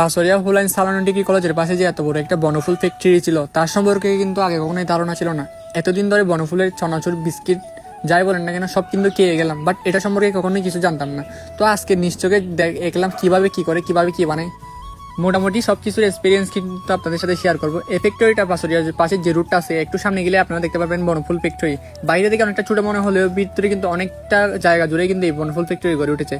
পাশরিয়া Hulain সালানো degree কলেজের পাশে যে এত বড় একটা বনফুল ফ্যাক্টরি ছিল, তার সম্পর্কে কিন্তু আগে কখনোই ধারণা ছিল না। এতদিন ধরে বনফুলের চনাচুর বিস্কিট, যাই বলেন না কেন, সব কিন্তু খেয়ে গেলাম বাট এটা সম্পর্কে কখনোই কিছু জানতাম না। তো আজকে নিশ্চয়ই দেখলাম কীভাবে কী করে, কীভাবে কী বানায় মোটামুটি সব কিছুর এক্সপিরিয়েন্স কিন্তু আপনাদের সাথে শেয়ার করব। এই ফ্যাক্টরিটা পাশরিয়ার পাশে যে রুটটা আছে, একটু সামনে গেলে আপনারা দেখতে পারবেন বনফুল ফ্যাক্টরি বাইরে থেকে অনেকটা ছোটো মনে হলেও ভিতরে কিন্তু অনেকটা জায়গা জুড়ে কিন্তু এই বনফুল ফ্যাক্টরি গড়ে উঠেছে।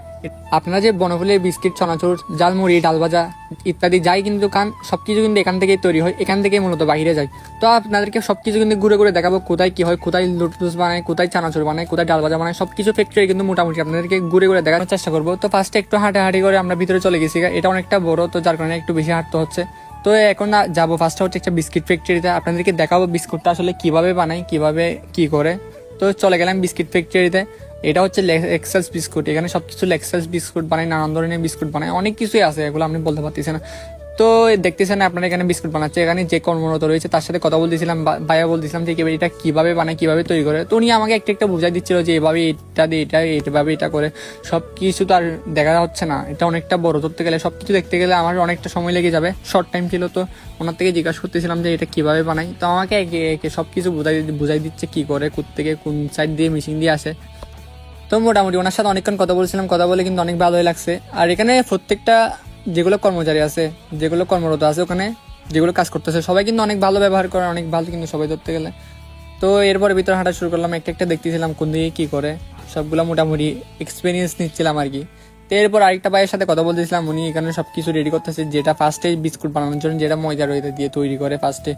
আপনারা যে বনফুলের বিস্কিট চনাচুর জালমুড়ি ডাল ভাজা ইত্যাদি যাই কিন্তু কান সব কিছু কিন্তু এখান থেকেই তৈরি হয়, এখান থেকেই মূলত বাইরে যায়। তো আপনাদেরকে সব কিছু কিন্তু ঘুরে ঘুরে দেখাবো কোথায় কি হয়, কোথায় লুটলুস বানায়, কোথায় চানাচুর বানায়, কোথায় ডাল ভাজা বানায় সব কিছু ফ্যাক্টরি কিন্তু মোটামুটি আপনাদেরকে ঘুরে ঘুরে দেখানোর চেষ্টা করব। তো ফার্স্টে একটু হাঁটাহাঁটি করে আমরা ভিতরে চলে গেছি এটা অনেকটা বড়, তো যার কারণে একটু বেশি হাঁটতে হচ্ছে। তো এখন না যাব ফার্স্টে হচ্ছে একটা বিস্কিট ফ্যাক্টরিতে আপনাদেরকে দেখাবো বিস্কুটটা আসলে কীভাবে বানায়, কীভাবে কি করে। তো চলে গেলাম বিস্কিট ফ্যাক্টরিতে এটা হচ্ছে এক্সেলস বিস্কুট। এখানে সব কিছু এক্সেলস বিস্কুট বানায়, নানান ধরনের বিস্কুট বানায়, অনেক কিছুই আছে, এগুলো আপনি বলতে পারতেছেন তো দেখতেছেন আপনারা এখানে বিস্কুট বানাচ্ছে, এখানে যে কর্মরত রয়েছে তার সাথে কথা বলতেছিলাম ভাইয়া বলতেছিলাম যে এটা কীভাবে বানায়, কীভাবে তৈরি করে। তো উনি আমাকে একটা একটা বুঝাই দিচ্ছিল যে এভাবে এটা দিয়ে এটা এইভাবে এটা করে। সব কিছু তো আর দেখা হচ্ছে না, এটা অনেকটা বড়। ধরতে গেলে সব কিছু দেখতে গেলে আমার অনেকটা সময় লেগে যাবে। শর্ট টাইম ছিল তো, ওনার থেকে জিজ্ঞাসা করতেছিলাম যে এটা কীভাবে বানাই তো আমাকে একে একে সব কিছু বুঝাই বুঝাই দিচ্ছে কি করে থেকে কোন সাইড দিয়ে মেশিন দিয়ে আসে। তো মোটামুটি ওনার সাথে অনেকক্ষণ কথা বলছিলাম, কথা বলে কিন্তু অনেক ভালোই লাগছে। আর এখানে প্রত্যেকটা যেগুলো কর্মচারী আছে, যেগুলো কর্মরত আছে ওখানে, যেগুলো কাজ করতেছে, সবাই কিন্তু অনেক ভালো ব্যবহার করে, অনেক ভালো কিন্তু সবাই ধরতে গেলে। তো এরপরে ভিতরে হাঁটা শুরু করলাম, একটা একটা দেখতেছিলাম কোন দিকে কি করে। সবগুলো মোটামুটি এক্সপিরিয়েন্স নিচ্ছিলাম আর কি। তো এরপর আরেকটা ভাইয়ের সাথে কথা বলতেছিলাম, উনি এখানে সব কিছু রেডি করতেছে, যেটা ফার্স্টে বিস্কুট বানানোর জন্য, যেটা ময়দা রয়েছে দিয়ে তৈরি করে ফার্স্টে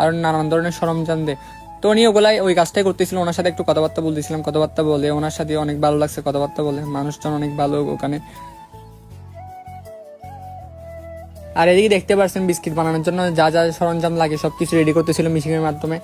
আর নানান ধরনের সরঞ্জাম দেয়। তো উনি ওগুলাই ওই কাজটাই করতেছিল, ওনার সাথে একটু কথাবার্তা বলতেছিলাম, কথাবার্তা বলে, ওনার সাথে অনেক ভালো লাগছে, কথাবার্তা বলে, মানুষজন অনেক ভালো ওখানে। আর এদিকে দেখতে পাচ্ছেন বিস্কিট বানানোর জন্য, যা যা সরঞ্জাম লাগে সবকিছু রেডি করতেছিল মিশিংয়ের মাধ্যমে।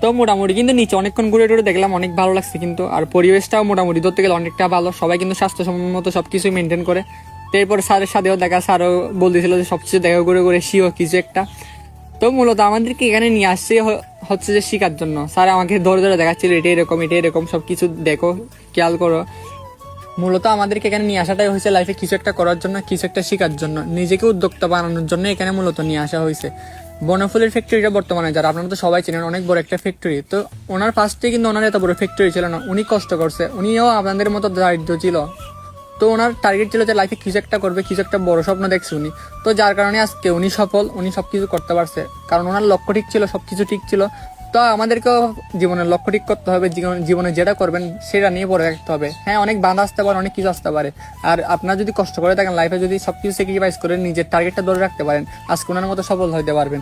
তো মোটামুটি কিন্তু নিচে অনেকক্ষণ ঘুরে টুরে দেখলাম, অনেক ভালো লাগছে কিন্তু। আর পরিবেশটাও মোটামুটি ধরতে গেলে অনেকটা ভালো। সবাই কিন্তু স্বাস্থ্যসম্মত সব কিছুই মেনটেন করে। তো এরপর স্যারের সাথেও দেখা, স্যারও বলতেছিল যে সব কিছু দেখা করে করে শিও কিছু একটা। তো মূলত আমাদেরকে এখানে নিয়ে আসছে হচ্ছে যে শেখার জন্য। স্যার আমাকে ধরে ধরে দেখাচ্ছিল, এটা এরকম এটা এরকম সব কিছু দেখো, খেয়াল করো। মূলত আমাদেরকে এখানে নিয়ে আসাটাই হয়েছে লাইফে কিছু একটা করার জন্য, কিছু একটা শেখার জন্য, নিজেকে উদ্যোক্তা বানানোর জন্য এখানে মূলত নিয়ে আসা হয়েছে। বনফুলের ফ্যাক্টরিটা বর্তমানে যারা, আপনারা তো সবাই চেনেন, অনেক বড় একটা ফ্যাক্টরি তো ওনার ফার্স্টে কিন্তু ওনার এত বড় ফ্যাক্টরি ছিল না, উনি কষ্ট করছে। উনিও আপনাদের মতো দারিদ্র ছিল। তো ওনার টার্গেট ছিল যে লাইফে কিছু একটা করবে, কিছু একটা বড় স্বপ্ন দেখছে উনি। তো যার কারণে আজকে উনি সফল, উনি সব কিছু করতে পারছে। কারণ ওনার লক্ষ্য ঠিক ছিল সব কিছু ঠিক ছিল। তো আমাদেরকেও জীবনের লক্ষ্য ঠিক করতে হবে, জীবন- যেটা করবেন সেটা নিয়ে পড়ে রাখতে হবে। হ্যাঁ অনেক বাধা আসতে পারে, অনেক কিছু আসতে পারে। আর আপনার যদি কষ্ট করে থাকেন লাইফে যদি সবকিছু স্যাক্রিফাইস করে নিজের টার্গেটটা ধরে রাখতে পারেন, আজকে ওনার মতো সফল হতে পারবেন।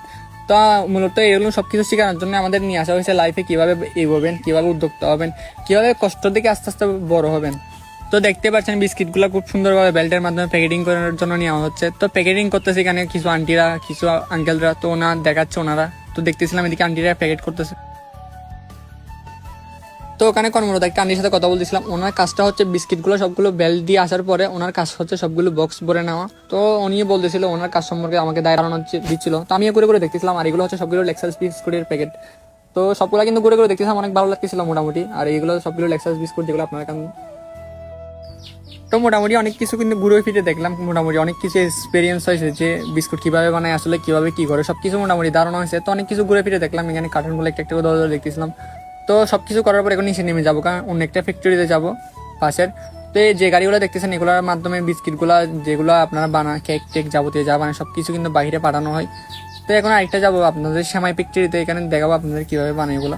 তো মূলত এগুলো সব কিছু শেখানোর জন্য আমাদের নিয়ে আসা হয়েছে লাইফে কীভাবে এগোবেন, কীভাবে উদ্যোক্তা হবেন, কীভাবে কষ্ট থেকে আস্তে আস্তে বড় হবেন। তো দেখতে পাচ্ছেন বিস্কিটগুলো খুব সুন্দরভাবে বেল্টের মাধ্যমে প্যাকেটিং করার জন্য নেওয়া হচ্ছে। তো প্যাকেটিং করতেছে এখানে কিছু আন্টিরা কিছু আঙ্কেলরা তো ওনার দেখাচ্ছে ওনারা। তো দেখতেছিলাম এদিকে আন্টিরা প্যাকেট করতেছে। তো ওখানে কর্মরত একটা আন্টির সাথে কথা বলতেছিলাম। ওনার কাজটা হচ্ছে বিস্কিটগুলো সবগুলো বেল দিয়ে আসার পরে ওনার কাজ হচ্ছে সবগুলো বক্স ভরে নেওয়া। তো উনি বলতেছিল, ওনার কাজ সম্পর্কে আমাকে দায় ধারণা দিচ্ছিল। তো আমি করে করে দেখতেছিলাম, আর এগুলো হচ্ছে সবগুলো লেক্সাস বিস্কুটের প্যাকেট তো সবগুলো কিন্তু ঘুরে ঘুরে দেখতেছিলাম, অনেক ভালো লাগতেছিল মোটামুটি। আর এগুলো সবগুলো লেক্সাস বিস্কুট যেগুলো আপনারা তো মোটামুটি অনেক কিছু কিন্তু ঘুরে ফিরে দেখলাম। মোটামুটি অনেক কিছু এক্সপিরিয়েন্স হয়েছে যে বিস্কুট কীভাবে বানায়, আসলে কীভাবে কী করে সব কিছু মোটামুটি ধারণা হয়েছে। তো অনেক কিছু ঘুরে ফিরে দেখলাম, এখানে কার্টুনগুলো একটা একটা ধরে দেখতেছিলাম। তো সব কিছু করার পর এখন নিচে নেমে যাব, কারণ অন্য একটা ফ্যাক্টরিতে যাব, পাশের। তো এই যে গাড়িগুলো দেখতেছেন, এগুলোর মাধ্যমে বিস্কিটগুলো যেগুলো আপনারা বানা কেক টেক যাবতীয় যা বানায় সব কিছু কিন্তু বাইরে পাঠানো হয়। তো এখন আরেকটা যাব আপনাদের সেমাই ফ্যাক্টরিতে এখানে দেখাবো আপনাদের কীভাবে বানায় এগুলো।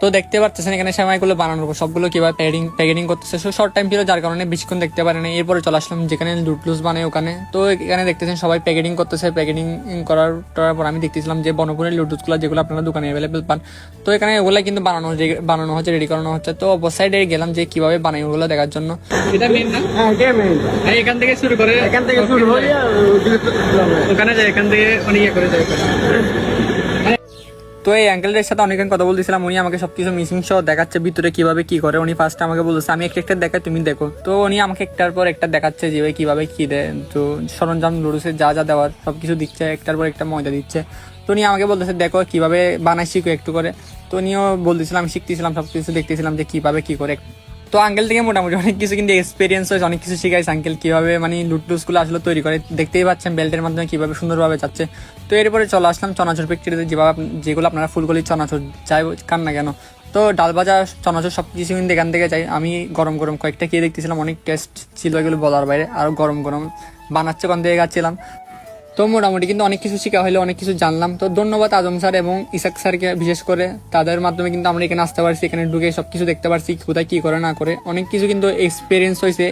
তো দেখতে পাচ্ছেন এখানে সেমাইগুলো বানানোর পর সবগুলো কীভাবে প্যাকেটিং প্যাকেটিং করতেছে। সো শর্ট টাইম ছিল যার কারণে বেশিক্ষণ দেখতে পারে না এরপরে চলে আসলাম যেখানে লুটলুস বানায় ওখানে। তো এখানে দেখতেছেন সবাই প্যাকেটিং করতেছে। প্যাকেটিং করার করার পর আমি দেখতেছিলাম যে বনপুরের লুটুসগুলো যেগুলো আপনারা দোকানে অ্যাভেলেবেল পান। তো এখানে ওগুলো কিন্তু বানানো যে- বানানো হচ্ছে রেডি করানো হচ্ছে। তো অপর সাইডে গেলাম যে কীভাবে বানাই ওগুলো দেখার জন্য। এটা মেন না? হ্যাঁ মেইন এখান থেকে শুরু করে এখান থেকে শুরু হয়ে। ওখানে যায় এখান থেকে অনেক ইয়ে করে যায়। তো এই অ্যাঙ্কেলের সাথে অনেকক্ষণ কথা বলতেছিলাম, উনি আমাকে সব কিছু মিসিং সহ দেখাচ্ছে, ভিতরে কীভাবে কি করে। উনি ফার্স্ট আমাকে বলতেছে, আমি একটা একটা দেখাই, তুমি দেখো। তো উনি আমাকে একটার পর একটা দেখাচ্ছে যে কীভাবে কি দেয় তো সরঞ্জাম লুডুসের যা যা দেওয়ার সব কিছু দিচ্ছে, একটার পর একটা ময়দা দিচ্ছে। তো উনি আমাকে বলতেছে, দেখো, কীভাবে বানাই শিখো একটু করে। তো উনিও বলতেছিলাম শিখতেছিলাম সব কিছু দেখতেছিলাম যে কীভাবে কি করে তো আঙ্কেল থেকে মোটামুটি অনেক কিছু কিন্তু এক্সপিরিয়েন্স হয়েছে, অনেক কিছু শিখাইছে আঙ্কেল কীভাবে মানে লুটুসগুলো আসলে তৈরি করে। দেখতেই পাচ্ছেন বেল্টের মাধ্যমে কীভাবে সুন্দরভাবে যাচ্ছে। তো এরপরে চলে আসলাম চনাচুর ফ্যাক্টরিতে যেভাবে যেগুলো আপনারা ফুলকলি চনাচুর যাই কান না কেন। তো ডাল ভাজা, চনাচুর সব কিছু কিন্তু এখান থেকে যাই। আমি গরম গরম কয়েকটা খেয়ে দেখতেছিলাম, অনেক টেস্ট ছিল এগুলো বলার বাইরে, আর গরম গরম বানাচ্ছে ওখান থেকে খাচ্ছিলাম। তো মোটামুটি কিন্তু অনেক কিছু শেখা হলো অনেক কিছু জানলাম। তো ধন্যবাদ আজম স্যার এবং ইসাক স্যারকে বিশেষ করে। তাদের মাধ্যমে কিন্তু আমরা এখানে আসতে পারছি, এখানে ঢুকে সব কিছু দেখতে পারছি, কোথায় কি করে, না করে। অনেক কিছু কিন্তু এক্সপিরিয়েন্স হয়েছে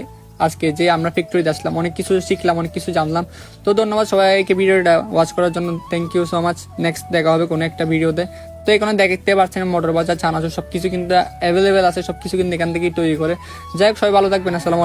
আজকে, যে আমরা ফ্যাক্টরিতে আসলাম। অনেক কিছু শিখলাম, অনেক কিছু জানলাম। তো ধন্যবাদ সবাইকে ভিডিওটা ওয়াচ করার জন্য। Thank you so much next দেখা হবে কোনো একটা ভিডিওতে। তো এখানে দেখতে পাচ্ছেন মোটর বাজার, চানাচুর সব কিছু কিন্তু অ্যাভেলেবেল আছে সব কিছু কিন্তু এখান থেকেই তৈরি করে। যাই হোক, সবাই ভালো থাকবেন। আসসালামু